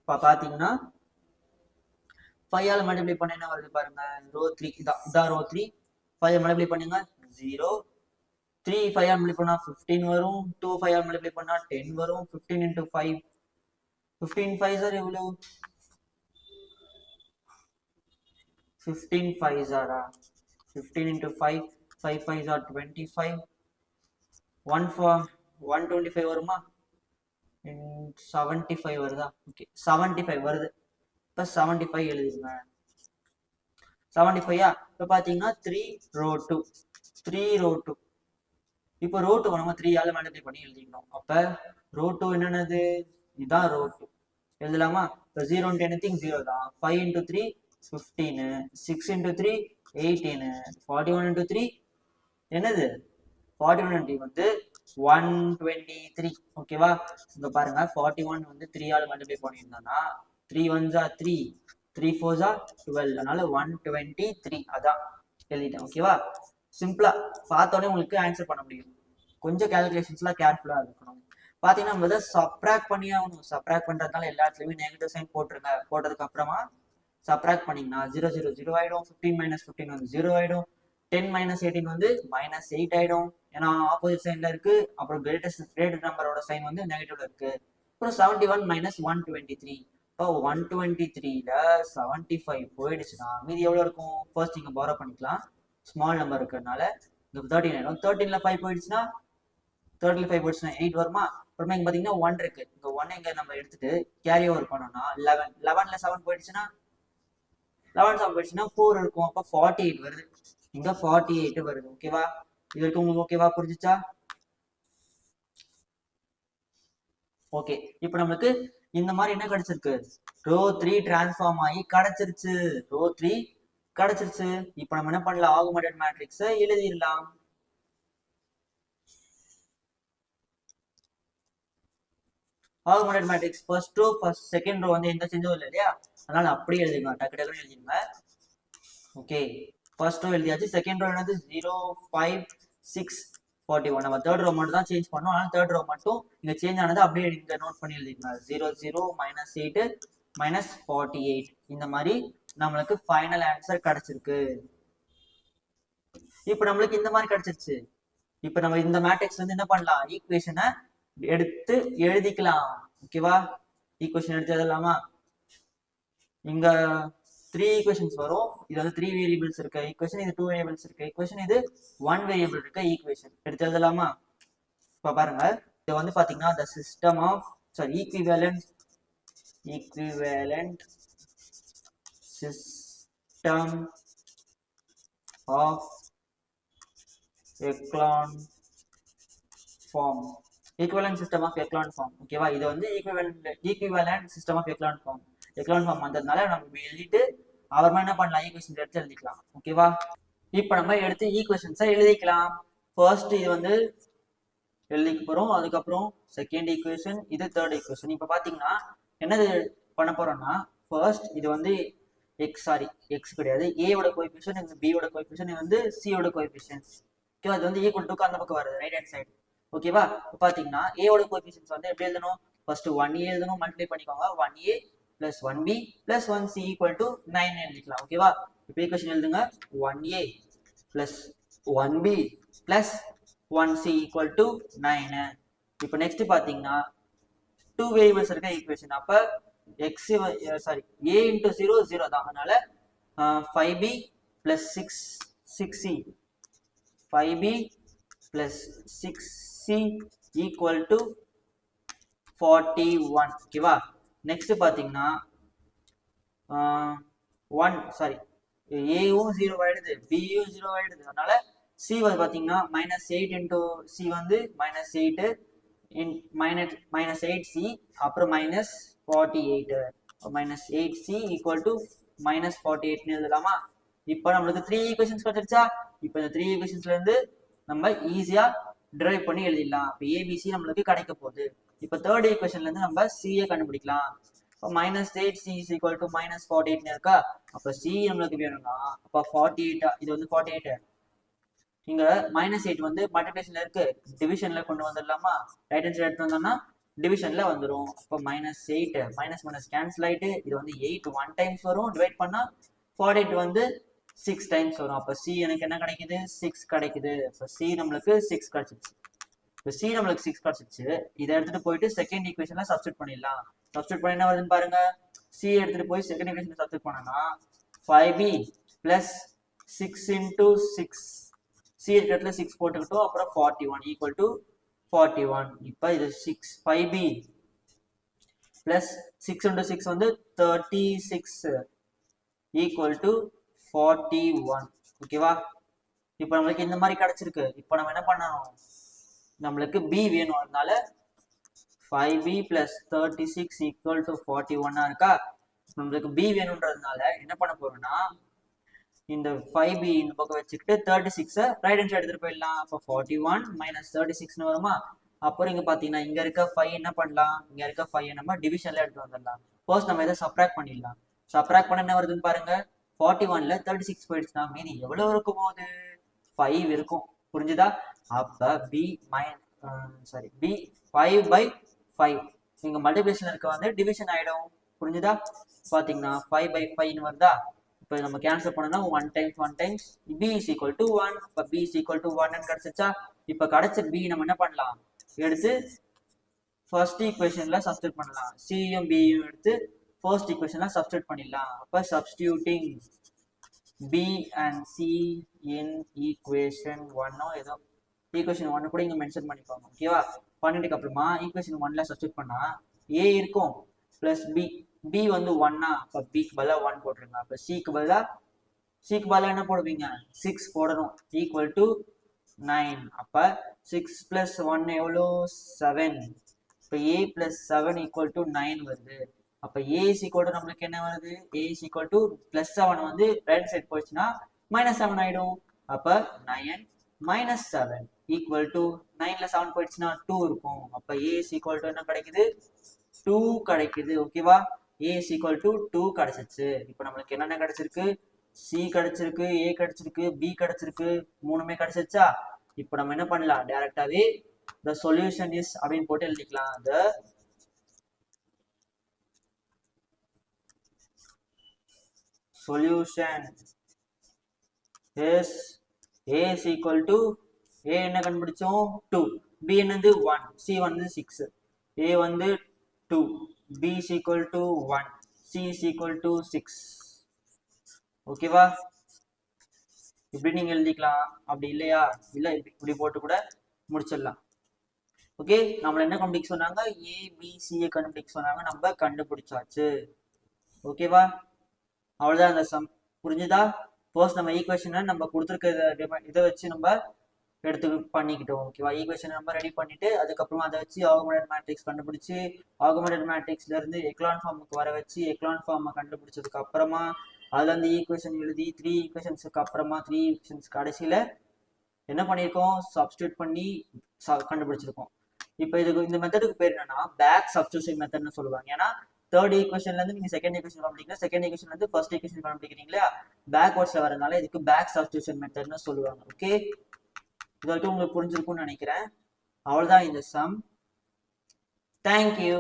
இப்போ பார்த்தீங்கன்னா ஆல் மல்டிப்ளை பண்ண என்ன வருது பாருங்க? ரோ த்ரீ இதான் இதான் ரோ த்ரீ ஃபைவ் மல்டிப்ளை பண்ணுங்க. Zero three five all multiply பண்ணால் ஃபிஃப்டீன் வரும். டூ ஃபைவ் ஆல் மல்டிப்ளை பண்ணால் டென் வரும். Fifteen into five fifteen five sir எவ்வளோ fifteen five ஜாரா fifteen into five five five jar twenty five one four one twenty five வருமா? Seventy five வருதா? Okay seventy five வருது. இப்போ seventy five எழுதிருங்க. Seventy ஃபைவா இப்போ பார்த்தீங்கன்னா three row two three row two இப்போ ரோ டூ நம்ம த்ரீ ஆள் மல்டிப்ளை பண்ணி எழுதிக்கணும். அப்போ ரோ டூ என்னென்னது? இதுதான் ரோ டூ எழுதலாமா? இப்போ ஜீரோ இன்ட்டு எனி ஜீரோ தான். Five into three fifteen six into three eighteen forty one into three என்னது? ஃபார்ட்டி ஒன் இன்ட்டு வந்து ஒன் டுவெண்ட்டி த்ரீ ஓகேவா இங்கே பாருங்க. ஃபார்ட்டி ஒன் வந்து த்ரீ ஆள் மல்டிப்ளை பண்ணியிருந்தோம்னா த்ரீ ஒன்ஸா த்ரீ த்ரீ ஃபோர்ஸா டுவெல் அதனால one twenty three அதான். எழுதிட்டேன். ஓகேவா சிம்பிளா பார்த்தோடனே உங்களுக்கு ஆன்சர் பண்ண முடியும். கொஞ்சம் கேல்குலேஷன்ஸ்லாம் கேர்ஃபுல்லாக இருக்கணும். பார்த்தீங்கன்னா நம்ம சப்ராக்ட் பண்ணி ஆகணும். சப்ராக்ட் பண்ணுறதுனால எல்லா இடத்துலையுமே நெகட்டிவ் சைன் போட்டுருங்க. போட்டதுக்கு அப்புறமா சப்ராக்ட் பண்ணீங்கன்னா ஜீரோ ஜீரோ ஜீரோ ஆயிடும். ஃபிஃப்டீன் மைனஸ் ஃபிஃப்டீன் வந்து ஜீரோ ஆயிடும். டென் மைனஸ் எயிட்டீன் வந்து மைனஸ் எயிட் ஆயிடும். ஏன்னா ஆப்போசிட் சைன்ல இருக்கு. அப்புறம் கிரேட்டஸ்ட் கிரேட்டர் நம்பரோட சைன் வந்து நெகட்டிவ்ல இருக்கு. அப்புறம் seventy one minus one twenty three இப்போ ஒன் டுவெண்ட்டி த்ரீல செவன்டி ஃபைவ் போயிடுச்சுன்னா மீதி எவ்வளோ இருக்கும்? ஃபர்ஸ்ட் இங்கே பாரோ பண்ணிக்கலாம். ஸ்மால் நம்பர் இருக்கிறதுனால இங்கே தேர்ட்டின் ஆயிடும். தேர்ட்டீன்ல ஃபைவ் போயிடுச்சுன்னா தேர்ட்டில் ஃபைவ் போயிடுச்சுன்னா எயிட் வருமா? அப்புறமா இங்கே பார்த்தீங்கன்னா ஒன் இருக்கு. இங்கே ஒன் இங்கே நம்ம எடுத்துட்டு கேரி ஓவர் பண்ணோம்னா லெவன் லெவன்ல செவன் போயிடுச்சுன்னா லெவன் சம் போயிடுச்சுன்னா ஃபோர் இருக்கும். அப்போ ஃபார்ட்டி எயிட் வருது. இங்க ஃபார்ட்டி எயிட் வருது ஓகேவா இது வரைக்கும் உங்களுக்கு ஓகேவா புரிஞ்சுச்சா? ஓகே இப்போ நம்மளுக்கு இந்த மாதிரி என்ன கிடைச்சிருக்கு? ரோ த்ரீ டிரான்ஸ்ஃபார்ம் ஆகி கிடைச்சிருச்சு. ரோ த்ரீ கிடைச்சிருச்சு. இப்போ நம்ம என்ன பண்ணலாம்? ஆகுமெண்டட் மேட்ரிக்ஸை எழுதிடலாம். Augmented matrix first row first second row வந்து எந்த செஞ்சதும் இல்லை இல்லையா? அதனால அப்படியே எழுதிக்கலாம் டக்கு டக்குன்னு எழுதிடுங்க ஓகே ஃபர்ஸ்ட் ரோ எழுதியாச்சு. செகண்ட் ரோ என்னது? Zero five six forty one நம்ம தேர்ட் ரோ மட்டும் தான் சேஞ்ச் பண்ணோம். ஆனால் தேர்ட் ரோ மட்டும் இங்கே சேஞ்ச் ஆனது அப்படியே இங்கே நோட் பண்ணி எழுதிக்கலாம் zero zero minus eight minus forty eight இந்த மாதிரி நம்மளுக்கு ஃபைனல் ஆன்சர் கிடைச்சிருக்கு. இப்போ நம்மளுக்கு இந்த மாதிரி கிடைச்சிருச்சு. இப்போ நம்ம இந்த மேட்ரிக்ஸ் வந்து என்ன பண்ணலாம்? ஈக்குவேஷனை எடுத்து எழுதிக்கலாம். ஓகேவா ஈக்குவேஷன் எடுத்து எழுதலாமா? இங்க த்ரீ ஈக்குவேஷன்ஸ் வரும். இது வந்து த்ரீ வேரியபிள்ஸ் இருக்க ஈக்குவேஷன் இது டூ வேரியபிள்ஸ் இருக்க ஈக்குவேஷன் இது ஒன் வேரியபிள் இருக்க ஈக்குவேஷன் எடுத்து எழுதலாமா இப்போ பாருங்க. இது வந்து பாத்தீங்கன்னா the system of sorry equivalent equivalent system of echelon form equivalent system of echelon form ஓகேவா இது வந்து equivalent equivalent system of echelon form echelon form வந்ததுனால நம்ம எழுதிட்டு அப்புறமா என்ன பண்ணலாம்? ஈக்குவேஷன் எடுத்து எழுதிக்கலாம். ஓகேவா இப்போ நம்ம எடுத்து ஈக்குவேஷன்ஸை எழுதிக்கலாம். ஃபர்ஸ்ட் இது வந்து எழுதிக்க போகிறோம் அதுக்கப்புறம் செகண்ட் ஈக்குவேஷன் இது தேர்ட் ஈக்குவேஷன் இப்போ பார்த்தீங்கன்னா என்னது பண்ண போகிறோம்னா ஃபர்ஸ்ட் இது வந்து எக்ஸ் சாரி எக்ஸ் கிடையாது. ஏவோட கோஎஃபிஷியன் இது பியோட கோஎஃபிஷியன் இது வந்து சியோட கோஎஃபிஷியன்ஸ் ஓகேவா அது வந்து ஈக்குவல் டுக்கு அந்த பக்கம் வருது ரைட் ஹேண்ட் சைடு ஓகேவா இப்போ பார்த்தீங்கன்னா ஏவோட கோஎஃபிஷியன்ஸ் வந்து எப்படி எழுதணும்? ஃபர்ஸ்ட் ஒன் ஏ எழுதணும் மல்டிப்ளை பண்ணிக்கோங்க. One A plus one B plus one C equal to nine எழுதிக்கலாம் ஓகேவா இப்போ ஈக்குவேஷன் எழுதுங்க. One A plus one B plus one C equal to nine இப்போ நெக்ஸ்ட் பார்த்தீங்கன்னா டூ வேரியபிள்ஸ் இருக்க ஈக்குவேஷன் அப்போ X sorry A into zero zero தான். அதனால five B plus six six C five B plus six C equal to forty one ஓகேவா next பார்த்தீங்கன்னா one sorry ஏவும் zero ஆயிடுது பியும் ஜீரோ ஆயிடுது. அதனால சி வந்து பார்த்தீங்கன்னா மைனஸ் எயிட் இன்டூ சி வந்து minus eight in minus minus eight C அப்புறம் minus forty eight minus eight C equal to minus forty எயிட்னு எழுதலாமா? இப்போ நம்மளுக்கு த்ரீ ஈக்குவேஷன்ஸ் கிடைச்சிருச்சா? இப்போ இந்த த்ரீ ஈக்குவேஷன்ஸ்ல இருந்து நம்ம ஈஸியா டிரைவ் பண்ணி எழுதிடலாம். இப்போ ஏபிசி நம்மளுக்கு கிடைக்க போகுது. இப்போ தேர்ட் ஈக்குவேஷன்ல இருந்து நம்ம சியை கண்டுபிடிக்கலாம். இப்போ minus eight C is equal to minus forty எயிட்னு இருக்கா? அப்போ சி நம்மளுக்கு வேணும்னா அப்போ ஃபார்ட்டி எயிட்டா இது வந்து ஃபார்ட்டி எயிட் இங்க மைனஸ் எயிட் வந்து மல்டிபிளேஷன்ல இருக்கு. டிவிஷன்ல கொண்டு வந்துடலாமா? ரைட் ஹேண்ட் சைடு எடுத்து வந்தோம்னா டிவிஷன்ல வந்துடும் அப்போ minus eight minus minus cancel ஆயிட்டு இது வந்து எயிட் ஒன் டைம்ஸ் வரும். டிவைட் பண்ணா ஃபார்ட்டி எயிட் வந்து சிக்ஸ் டைம்ஸ் வரும். அப்போ சி எனக்கு என்ன கிடைக்குது? சிக்ஸ் கிடைக்குது. இப்போ சி நம்மளுக்கு சிக்ஸ் கிடைச்சிருச்சு. இப்போ சி நம்மளுக்கு சிக்ஸ் கிடைச்சிருச்சு இதை எடுத்துட்டு போயிட்டு செகண்ட் ஈக்குவேஷன்ல சப்ஸ்டியூட் பண்ணிடலாம். சப்ஸ்டியூட் பண்ணி என்ன வருதுன்னு பாருங்க. சி எடுத்துட்டு போய் செகண்ட் ஈக்குவேஷன் சப்ஸ்டியூட் பண்ணனா five B plus six into six C இருக்கிறதுல சிக்ஸ் போட்டுக்கிட்டோம். அப்புறம் forty one equal to forty one இப்போ இது six five B plus six into six வந்து thirty six equal to forty one ஓகேவா இப்போ நம்மளுக்கு இந்த மாதிரி கிடைச்சிருக்கு. இப்போ நம்ம என்ன பண்ணணும்? நம்மளுக்கு பி வேணும் அதனால five B plus thirty six equal to forty ஒன்னா இருக்கா? நம்மளுக்கு பி வேணுன்றதுனால என்ன பண்ண போறோம்னா இந்த ஃபைவ் பி இந்த பக்கம் வச்சுக்கிட்டு தேர்ட்டி சிக்ஸை ரைட் ஹேண்ட் சைடு எடுத்துட்டு போயிடலாம். அப்போ ஃபார்ட்டி ஒன் மைனஸ் தேர்ட்டி சிக்ஸ்னு வருமா? அப்புறம் இங்க பாத்தீங்கன்னா இங்க இருக்க ஃபைவ் என்ன பண்ணலாம்? இங்க இருக்க ஃபைவ் நம்ம டிவிஷன்ல எடுத்து வந்துடலாம். ஃபர்ஸ்ட் நம்ம இதை சப்ராக்ட் பண்ணிடலாம். சப்ராக்ட் பண்ண என்ன வருதுன்னு பாருங்க. ஃபார்ட்டி ஒன்ல தேர்ட்டி சிக்ஸ் போயிடுச்சுன்னா மீதி எவ்வளவு இருக்கும் போது ஃபைவ் இருக்கும். புரிஞ்சுதா? அப்ப B mine sorry B five by five இங்க மல்டிபிளேஷன் இருக்க வந்து டிவிஷன் ஆயிடும். புரிஞ்சுதா? பாத்தீங்கன்னா ஃபைவ் பை ஃபைவ்னு வருதா? இப்போ நம்ம கேன்சல் பண்ணோம்னா one times one times B is equal to one இப்போ B is equal to one கிடைச்சிச்சா இப்போ கிடைச்ச பி நம்ம என்ன பண்ணலாம்? எடுத்து ஃபர்ஸ்ட் ஈக்குவேஷன்ல சப்ஸ்டியூட் பண்ணலாம். சியும் பியும் எடுத்து ஃபர்ஸ்ட் ஈக்குவேஷன்ல சப்ஸ்டியூட் பண்ணிடலாம். அப்போ substituting B and C in equation ஒன்னோ ஏதோ ஈக்குவேஷன் ஒன்னு கூட இங்கே மென்ஷன் பண்ணிப்பாங்க. ஓகேவா பண்ணிட்டுக்கு அப்புறமா ஈக்குவேஷன் ஒன்ல சப்ஸ்டியூட் பண்ணா ஏ இருக்கும் பிளஸ் பி பி வந்து ஒன்னா அப்போ பிக்கு பதிலாக ஒன் போட்டுருங்க. அப்போ சிக்கு பதிலாக சிக்கு பதிலாக என்ன போடுவீங்க? சிக்ஸ் போடணும். ஈக்குவல் டு நைன் அப்போ சிக்ஸ் பிளஸ் ஒன் எவ்வளோ? செவன் இப்போ A plus seven equal to nine வருது. அப்ப ஏ இஸ் ஈக்குவல் டு நம்மளுக்கு என்ன வருது? A equal to plus seven வந்து ரைட் சைட் போச்சுன்னா மைனஸ் செவன் ஆயிடும். அப்ப nine minus seven equal to நைன்ல செவன் போயிடுச்சுன்னா டூ இருக்கும். அப்ப ஏ இஸ் ஈக்குவல் டு என்ன கிடைக்குது? டூ கிடைக்குது. ஓகேவா A is equal to two கிடைச்சிச்சு. இப்போ நம்மளுக்கு என்னென்ன கிடைச்சிருக்கு? சி கிடைச்சிருக்கு ஏ கிடைச்சிருக்கு பி கிடைச்சிருக்கு மூணுமே கிடைச்சிருச்சா? இப்போ நம்ம என்ன பண்ணலாம்? டைரக்டாவே த சொல்யூஷன் இஸ் அப்படின்னு போட்டு எழுதிக்கலாம். The solution S A is equal to A என்ன கண்டுபிடிச்சோம்? டூ பி என்னது? ஒன் சி வந்து சிக்ஸ் ஏ வந்து two B is equal to 1 c is equal to 6 ஓகேவா இப்படி நீங்க எழுதிக்கலாம். அப்படி இல்லையா? இல்ல இப்படி இப்படி போட்டு கூட முடிச்சிடலாம். ஓகே நம்மள என்ன கண்டுபிடிக்க சொன்னாங்க? ஏ பி கண்டுபிடிக்க சொன்னாங்க. நம்ம கண்டுபிடிச்சாச்சு. ஓகேவா அவ்வளோதான் அந்த சம் புரிஞ்சுதா? போஸ் நம்ம ஈக்குவேஷனை நம்ம கொடுத்துருக்க இதை வச்சு நம்ம எடுத்து பண்ணிக்கிட்டோம் ஓகேவா ஈக்குவேஷன் நம்ம ரெடி பண்ணிட்டு அதுக்கப்புறமா அதை வச்சு ஆகுமெண்டட் மேட்ரிக்ஸ் கண்டுபிடிச்சி ஆகுமெண்டட் மேட்ரிக்ஸ்ல இருந்து எக்லான் ஃபார்முக்கு வர வச்சு எக்லான் ஃபார்மை கண்டுபிடிச்சதுக்கு அப்புறமா அதுல இருந்து ஈக்குவேஷன் எழுதி த்ரீ ஈக்குவேஷன்ஸுக்கு அப்புறமா த்ரீ ஈக்குவேஷன்ஸ் கடைசியில என்ன பண்ணியிருக்கோம்? சப்ஸ்டியூட் பண்ணி கண்டுபிடிச்சிருக்கோம். இப்போ இதுக்கு இந்த மெத்தடுக்கு பேர் என்னன்னா பேக் சப்ஸ்டியூஷன் மெத்தட்னு சொல்லுவாங்க. ஏன்னா தேர்ட் ஈக்குவேஷன்ல இருந்து நீங்க செகண்ட் ஈக்குவேஷன் பண்ணிக்கலாம் செகண்ட் ஈக்குவேஷன்ல இருந்து ஃபர்ஸ்ட் ஈக்குவேஷன் பண்ணிக்கிறீங்களா பேக்வர்ட்ஸ்ல வரதுனால இதுக்கு பேக் சப்ஸ்டியூஷன் மெத்தட்னு சொல்லுவாங்க. ஓகே இது வரைக்கும் உங்களுக்கு புரிஞ்சிருக்கும்னு நினைக்கிறேன். அவ்வளவுதான் இந்த சம் தேங்க்யூ